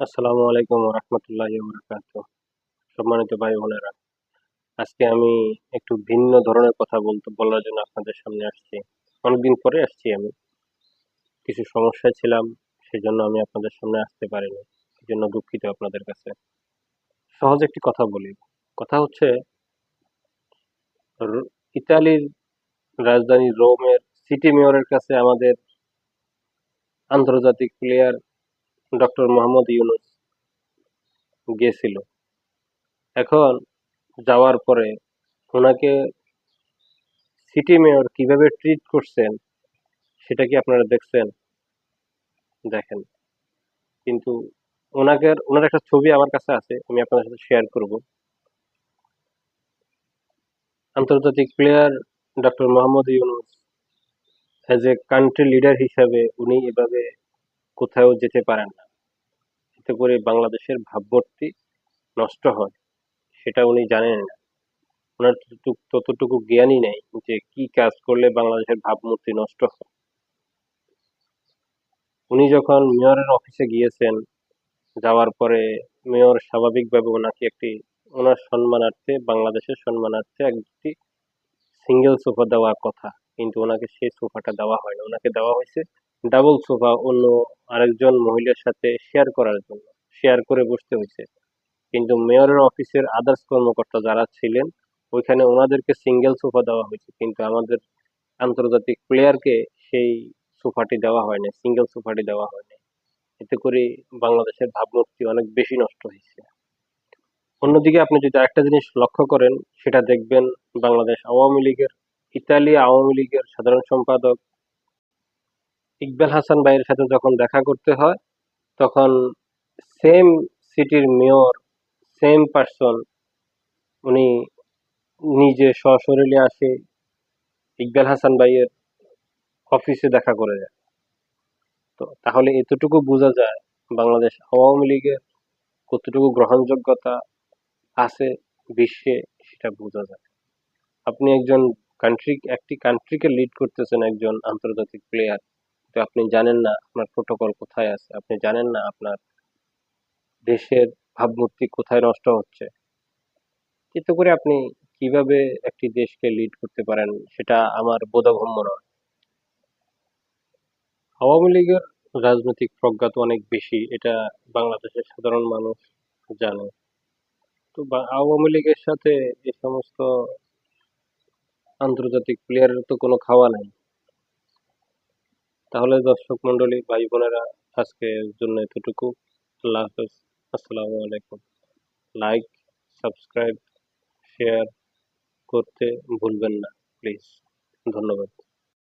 আসসালামু আলাইকুম রহমতুল্লাহ বরকাত সম্মানিত ভাই বোনেরা, আজকে আমি একটু ভিন্ন ধরনের কথা বলতে, বলার জন্য আপনাদের সামনে আসছি। অনেকদিন পরে আসছি আমি। কিছু সমস্যায় ছিলাম, সেজন্য আমি আপনাদের সামনে আসতে পারিনি। এই জন্য দুঃখিত আপনাদের কাছে। সহজ একটি কথা বলি। কথা হচ্ছে ইতালির রাজধানী রোমের সিটি মেয়রের কাছে আমাদের আন্তর্জাতিক প্লেয়ার ডক্টর মোহাম্মদ ইউনুস গেছিল এখন যাওয়ার পরে ওনাকে সিটি মেয়র কীভাবে ট্রিট করছেন সেটা কি আপনারা দেখছেন? দেখেন। কিন্তু ওনাকে ওনার একটা ছবি আমার কাছে আছে, আমি আপনাদের সাথে শেয়ার করব। আন্তর্জাতিক player doctor Mohammad Yunus as a country leader হিসাবে উনি এভাবে কোথাও যেতে পারেন না। এতে করে বাংলাদেশের ভাবমূর্তি নষ্ট হয়, সেটা উনি জানেন না। ওনার ততটুকু জ্ঞানই নেই যে কি কাজ করলে বাংলাদেশের ভাবমূর্তি নষ্ট হয়। উনি যখন মেয়রের অফিসে গিয়েছেন, যাওয়ার পরে মেয়র স্বাভাবিকভাবে ওনাকে একটি, ওনার সম্মানার্থে, বাংলাদেশের সম্মানার্থে একটি সিঙ্গেল সোফা দেওয়ার কথা, কিন্তু ওনাকে সেই সোফাটা দেওয়া হয় না ওনাকে দেওয়া হয়েছে ডাবল সোফা অন্য আরেকজন মহিলার সাথে শেয়ার করার জন্য শেয়ার করে বসতে হয়েছে। কিন্তু মেয়রের অফিসের আদার্স কর্মকর্তা যারা ছিলেন, ওইখানে ওনাদেরকে সিঙ্গেল সোফা দেওয়া হয়েছে। কিন্তু আমাদের আন্তর্জাতিক প্লেয়ারকে সেই সোফাটি দেওয়া হয়নি সিঙ্গেল সোফাটি দেওয়া হয়নি এতে করে বাংলাদেশের ভাবমূর্তি অনেক বেশি নষ্ট হয়েছে। অন্যদিকে আপনি যদি আরেকটা জিনিস লক্ষ্য করেন, সেটা দেখবেন বাংলাদেশ আওয়ামী লীগের, ইতালি আওয়ামী লীগের সাধারণ সম্পাদক ইকবাল হাসান ভাইয়ের সাথে যখন দেখা করতে হয়, তখন সেম সিটির মেয়র সেম পার্সন উনি নিজে সশরীরে আসে, ইকবাল হাসান ভাইয়ের অফিসে দেখা করে যায় তো তাহলে এতটুকু বোঝা যায়, বাংলাদেশ আওয়ামী লীগের কতটুকু গ্রহণযোগ্যতা আছে বিশ্বে, সেটা বোঝা যায়। আপনি একজন কান্ট্রি একটি কান্ট্রিকে লিড করতেছেন একজন আন্তর্জাতিক প্লেয়ার তো আপনি জানেন না আপনার প্রোটোকল কোথায় আছে, আপনি জানেন না আপনার দেশের ভাবমূর্তি কোথায় নষ্ট হচ্ছে। এতে করে আপনি কীভাবে একটি দেশকে লিড করতে পারেন সেটা আমার বোধগম্য নয়। আওয়ামী লীগের রাজনৈতিক প্রজ্ঞা তো অনেক বেশি, এটা বাংলাদেশের সাধারণ মানুষ জানে। তো আওয়ামী লীগের সাথে এই সমস্ত আন্তর্জাতিক প্লেয়ারের তো কোনো খাওয়া নাই। তাহলে দর্শক মন্ডলী ভাই বোনেরা, আজকের জন্য এতটুকু। আল্লাহ হাফেজ। আসসালামু আলাইকুম। লাইক সাবস্ক্রাইব শেয়ার করতে ভুলবেন না প্লিজ ধন্যবাদ।